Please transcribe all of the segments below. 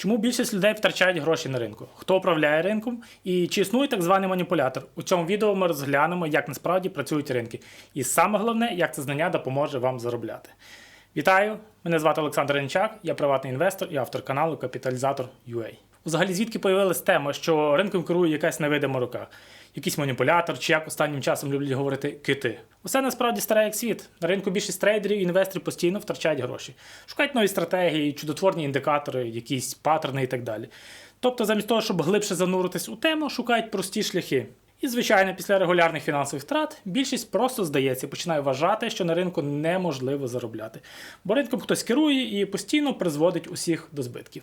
Чому більшість людей втрачають гроші на ринку? Хто управляє ринком? І чи існує так званий маніпулятор? У цьому відео ми розглянемо, як насправді працюють ринки. І саме головне, як це знання допоможе вам заробляти. Вітаю! Мене звати Олександр Ренчак, я приватний інвестор і автор каналу Капіталізатор UA. Взагалі, звідки появилась тема, що ринком керує якась невидима рука, якийсь маніпулятор, чи як останнім часом люблять говорити кити. Усе насправді старе як світ. На ринку більшість трейдерів і інвесторів постійно втрачають гроші, шукають нові стратегії, чудотворні індикатори, якісь паттерни і так далі. Тобто, замість того, щоб глибше зануритись у тему, шукають прості шляхи. І, звичайно, після регулярних фінансових втрат більшість просто здається починає вважати, що на ринку неможливо заробляти. Бо ринком хтось керує і постійно призводить усіх до збитків.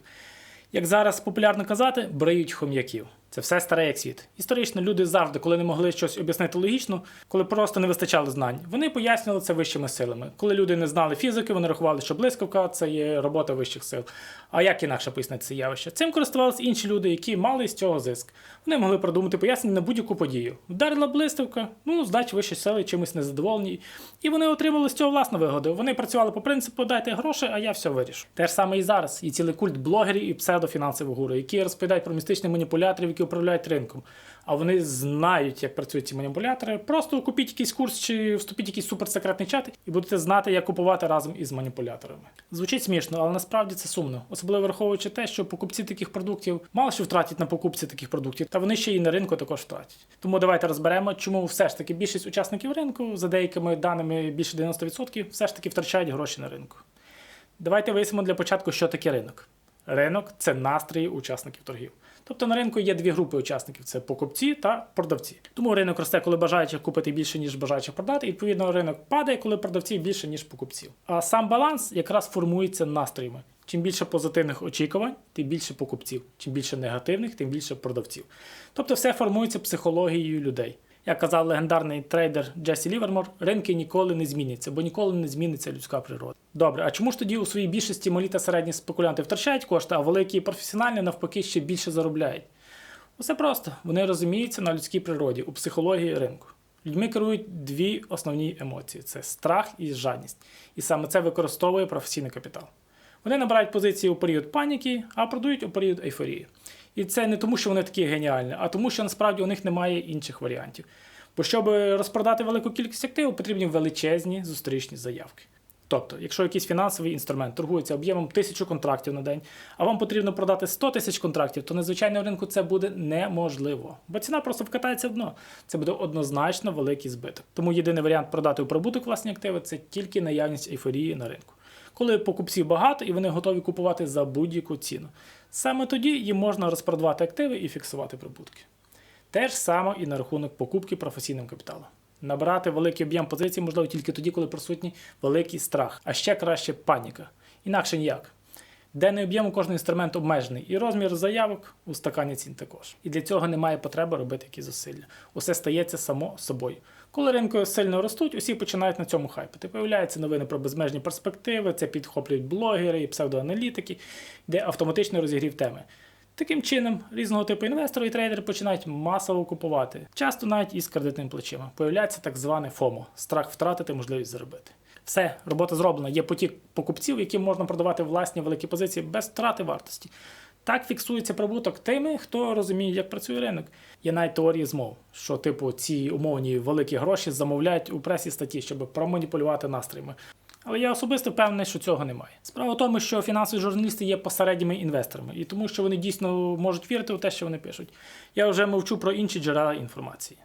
Як зараз популярно казати, бриють хом'яків. Це все старе як світ. Історично люди завжди, коли не могли щось об'яснити логічно, коли просто не вистачало знань, вони пояснювали це вищими силами. Коли люди не знали фізики, вони рахували, що блискавка це є робота вищих сил. А як інакше пояснити це явище? Цим користувалися інші люди, які мали з цього зиск. Вони могли продумати пояснення на будь-яку подію. Вдарила блискавка, ну, значить вищі сили чимось незадоволені. І вони отримали з цього власну вигоду. Вони працювали по принципу дайте гроші, а я все вирішу. Те ж саме і зараз. І цілий культ блогерів і псевдофінансових гуру, які розповідають про містичних маніпуляторів, які управляють ринком. А вони знають, як працюють ці маніпулятори. Просто купіть якийсь курс чи вступіть в якийсь суперсекретний чат і будете знати, як купувати разом із маніпуляторами. Звучить смішно, але насправді це сумно, особливо враховуючи те, що покупці таких продуктів мало що втратять на покупці таких продуктів, та вони ще і на ринку також втратять. Тому давайте розберемо, чому все ж таки більшість учасників ринку, за деякими даними більше 90%, все ж таки втрачають гроші на ринку. Давайте вияснимо для початку, що таке ринок. Ринок це настрої учасників торгів. Тобто на ринку є дві групи учасників: це покупці та продавці. Тому ринок росте, коли бажаючих купити більше, ніж бажаючих продати. І відповідно ринок падає, коли продавців більше, ніж покупців. А сам баланс якраз формується настроями. Чим більше позитивних очікувань, тим більше покупців. Чим більше негативних, тим більше продавців. Тобто все формується психологією людей. Як казав легендарний трейдер Джесі Лівермор, ринки ніколи не зміняться, бо ніколи не зміниться людська природа. Добре, а чому ж тоді у своїй більшості малі та середні спекулянти втрачають кошти, а великі і професіональні навпаки ще більше заробляють? Усе просто вони розуміються на людській природі, у психології ринку. Людьми керують дві основні емоції: це страх і жадність. І саме це використовує професійний капітал. Вони набирають позиції у період паніки, а продають у період ейфорії. І це не тому, що вони такі геніальні, а тому, що насправді у них немає інших варіантів. Бо щоб розпродати велику кількість активів, потрібні величезні зустрічні заявки. Тобто, якщо якийсь фінансовий інструмент торгується об'ємом тисячу контрактів на день, а вам потрібно продати 100 тисяч контрактів, то на звичайному ринку це буде неможливо. Бо ціна просто вкатається в дно. Це буде однозначно великий збиток. Тому єдиний варіант продати у прибуток власні активи це тільки наявність ейфорії на ринку. Коли покупців багато і вони готові купувати за будь-яку ціну. Саме тоді їм можна розпродавати активи і фіксувати прибутки. Те ж саме і на рахунок покупки професійним капіталом. Набирати великий об'єм позицій можливо тільки тоді, коли присутній великий страх, а ще краще паніка. Інакше ніяк. Денний об'єм у кожного інструменту обмежений, і розмір заявок у стакані цін також. І для цього немає потреби робити якісь зусилля. Усе стається само собою. Коли ринки сильно ростуть, усі починають на цьому хайпити. Появляються новини про безмежні перспективи, це підхоплюють блогери і псевдоаналітики, де автоматично розігрів теми. Таким чином, різного типу інвестори і трейдери починають масово купувати, часто навіть із кредитними плечима. Появляється так зване ФОМО страх втратити можливість заробити. Все, робота зроблена. Є потік покупців, яким можна продавати власні великі позиції без втрати вартості. Так фіксується прибуток тими, хто розуміє, як працює ринок. Є навіть теорії змов, що, типу, ці умовні великі гроші замовляють у пресі статті, щоб проманіпулювати настроями. Але я особисто впевнений, що цього немає. Справа в тому, що фінансові журналісти є посередніми інвесторами, і тому, що вони дійсно можуть вірити у те, що вони пишуть. Я вже мовчу про інші джерела інформації.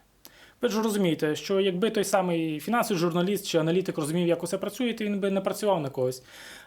Ви ж розумієте, що якби той самий фінансовий журналіст чи аналітик розумів, як усе працює, то він би не працював на когось,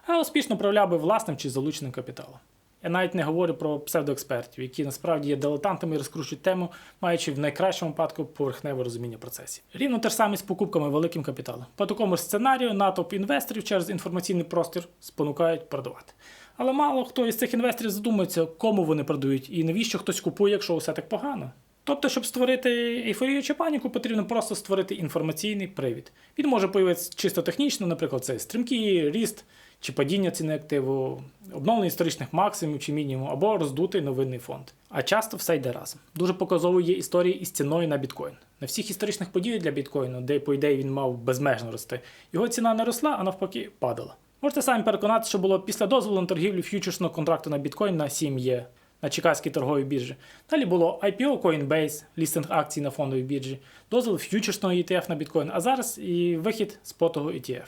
а успішно управляв би власним чи залученим капіталом. Я навіть не говорю про псевдоекспертів, які насправді є дилетантами і розкручують тему, маючи в найкращому випадку поверхневе розуміння процесів. Рівно те ж саме з покупками великим капіталом. По такому сценарію натовп інвесторів через інформаційний простір спонукають продавати. Але мало хто із цих інвесторів задумується, кому вони продають і навіщо хтось купує, якщо усе так погано. Тобто, щоб створити ейфорію чи паніку, потрібно просто створити інформаційний привід. Він може появитися чисто технічно, наприклад, це стрімкий ріст чи падіння ціни активу, обновлення історичних максимумів чи мінімум, або роздутий новинний фонд. А часто все йде разом. Дуже показовою є історії із ціною на біткоін. На всіх історичних подіях для біткоїну, де, по ідеї, він мав безмежно рости, його ціна не росла, а навпаки падала. Можете самі переконати, що було після дозволу на торгівлю фьючерсного контракту на біткоін на 7Е на Чикагській торговій біржі. Далі було IPO Coinbase, лістинг акцій на фондовій біржі, дозвіл фьючерсного ETF на біткоін, а зараз і вихід спотового ETF.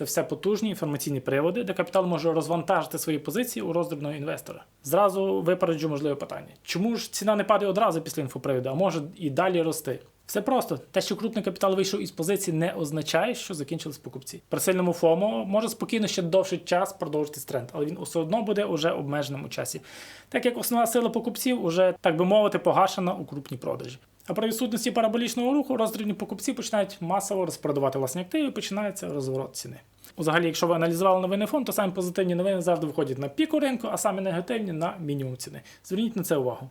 Це все потужні інформаційні приводи, де капітал може розвантажити свої позиції у роздрібного інвестора. Зразу випереджу можливе питання. Чому ж ціна не падає одразу після інфоприводу, а може і далі рости? Все просто. Те, що крупний капітал вийшов із позиції, не означає, що закінчились покупці. При сильному ФОМО може спокійно ще довший час продовжитись тренд, але він все одно буде уже обмеженим у часі. Так як основна сила покупців уже, так би мовити, погашена у крупній продажі. А при відсутності параболічного руху роздрібні покупці починають масово розпродавати власні активи і починається розворот ціни. Взагалі, якщо ви аналізували новини фонд, то самі позитивні новини завжди виходять на піку ринку, а самі негативні на мінімум ціни. Зверніть на це увагу.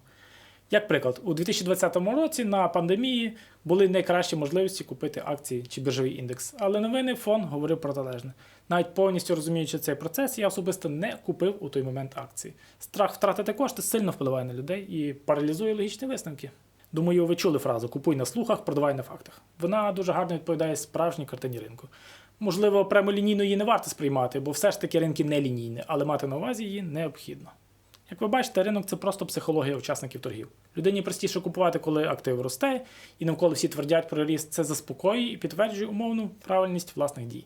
Як приклад, у 2020 році на пандемії були найкращі можливості купити акції чи біржовий індекс, але новини фонд говорив протилежне. Навіть повністю розуміючи цей процес, я особисто не купив у той момент акції. Страх втратити кошти сильно впливає на людей і паралізує логічні висновки. Думаю, ви чули фразу Купуй на слухах, продавай на фактах. Вона дуже гарно відповідає справжній картині ринку. Можливо, прямолінійно її не варто сприймати, бо все ж таки ринки не лінійні, але мати на увазі її необхідно. Як ви бачите, ринок це просто психологія учасників торгів. Людині простіше купувати, коли актив росте, і навколо всі твердять про ріст, це заспокоює і підтверджує умовну правильність власних дій.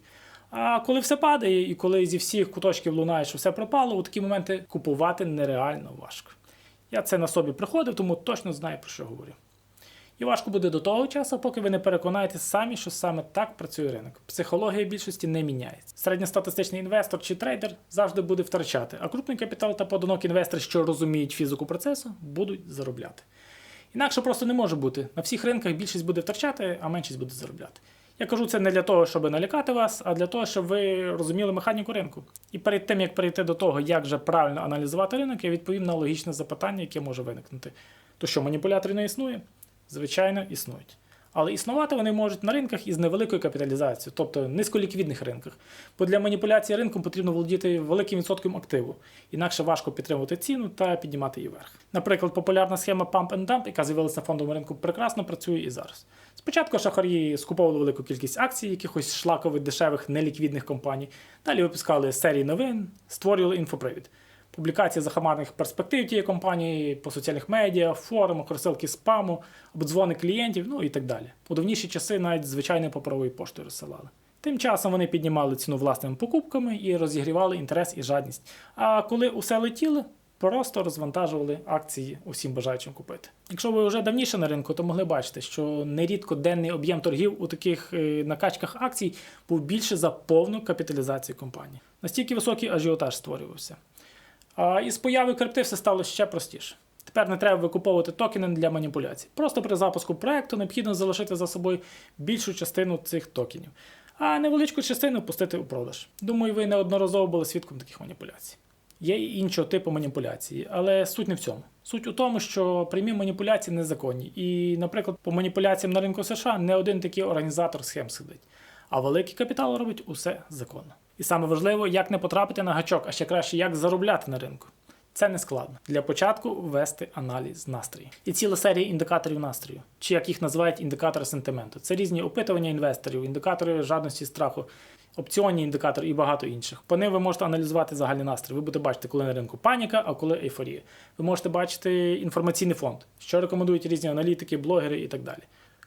А коли все падає, і коли зі всіх куточків лунає, що все пропало, у такі моменти купувати нереально важко. Я це на собі приходив, тому точно знаю, про що говорю. І важко буде до того часу, поки ви не переконаєтесь самі, що саме так працює ринок. Психологія більшості не міняється. Середньостатистичний інвестор чи трейдер завжди буде втрачати, а крупний капітал та подонок інвестори, що розуміють фізику процесу, будуть заробляти. Інакше просто не може бути. На всіх ринках більшість буде втрачати, а меншість буде заробляти. Я кажу це не для того, щоб налякати вас, а для того, щоб ви розуміли механіку ринку. І перед тим, як перейти до того, як же правильно аналізувати ринок, я відповім на логічне запитання, яке може виникнути. То що маніпуляторів не існує? Звичайно, існують. Але існувати вони можуть на ринках із невеликою капіталізацією, тобто низьколіквідних ринках. Бо для маніпуляції ринком потрібно володіти великим відсотком активу, інакше важко підтримувати ціну та піднімати її вверх. Наприклад, популярна схема Pump and Dump, яка з'явилася на фондовому ринку, прекрасно працює і зараз. Спочатку шахарі скуповували велику кількість акцій, якихось шлакових, дешевих, неліквідних компаній. Далі випускали серії новин, створювали інфопривід. Публікації захмарних перспектив тієї компанії по соціальних медіа, форумах, розсилки спаму, обдзвони клієнтів, ну і так далі. У давніші часи навіть звичайною паперовою поштою розсилали. Тим часом вони піднімали ціну власними покупками і розігрівали інтерес і жадність. А коли усе летіло, просто розвантажували акції усім бажаючим купити. Якщо ви вже давніше на ринку, то могли бачити, що нерідко денний об'єм торгів у таких е, накачках акцій був більше за повну капіталізацію компанії. Настільки високий ажіотаж створювався. А із появи крипти все стало ще простіше. Тепер не треба викуповувати токени для маніпуляцій. Просто при запуску проекту необхідно залишити за собою більшу частину цих токенів, а невеличку частину пустити у продаж. Думаю, ви неодноразово були свідком таких маніпуляцій. Є і іншого типу маніпуляції, але суть не в цьому. Суть у тому, що прямі маніпуляції незаконні. І, наприклад, по маніпуляціям на ринку США не один такий організатор схем сидить. А великий капітал робить усе законно. І саме важливо, як не потрапити на гачок, а ще краще, як заробляти на ринку. Це не складно. Для початку ввести аналіз настрою. І ціла серія індикаторів настрою, чи як їх називають індикатори сентименту. Це різні опитування інвесторів, індикатори жадності страху, опціонні індикатори і багато інших. По ним ви можете аналізувати загальний настрій. Ви будете бачити, коли на ринку паніка, а коли ейфорія. Ви можете бачити інформаційний фонд, що рекомендують різні аналітики, блогери і так далі.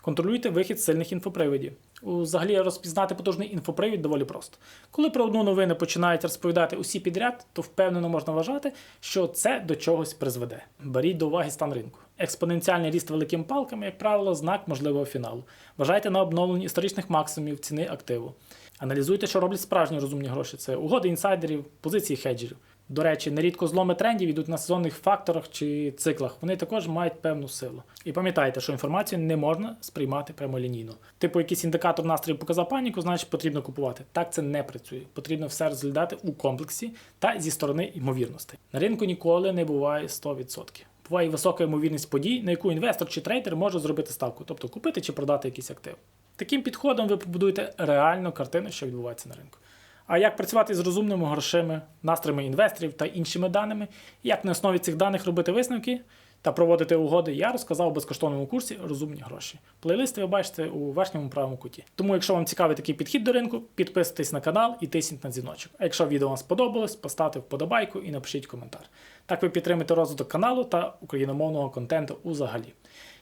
Контролюйте вихід сильних інфопривідів. Взагалі розпізнати потужний інфопривід доволі просто. Коли про одну новину починають розповідати усі підряд, то впевнено можна вважати, що це до чогось призведе. Беріть до уваги стан ринку. Експоненціальний ріст великими палками, як правило, знак можливого фіналу. Вважайте на обновленні історичних максимумів ціни активу. Аналізуйте, що роблять справжні розумні гроші. Це угоди інсайдерів, позиції хеджерів. До речі, нерідко зломи трендів йдуть на сезонних факторах чи циклах. Вони також мають певну силу. І пам'ятайте, що інформацію не можна сприймати прямолінійно. Типу, якийсь індикатор настрою показав паніку, значить потрібно купувати. Так це не працює. Потрібно все розглядати у комплексі та зі сторони ймовірностей. На ринку ніколи не буває 100%. Буває висока ймовірність подій, на яку інвестор чи трейдер може зробити ставку, тобто купити чи продати якийсь актив. Таким підходом ви побудуєте реальну картину, що відбувається на ринку. А як працювати з розумними грошима, настроями інвесторів та іншими даними, як на основі цих даних робити висновки, та проводити угоди, я розказав у безкоштовному курсі Розумні гроші. Плейлист ви бачите у верхньому правому куті. Тому, якщо вам цікавий такий підхід до ринку, підписуйтесь на канал і тисніть на дзвіночок. А якщо відео вам сподобалось, поставте вподобайку і напишіть коментар. Так ви підтримаєте розвиток каналу та україномовного контенту узагалі.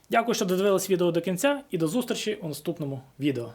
Дякую, що додивились відео до кінця, і до зустрічі у наступному відео.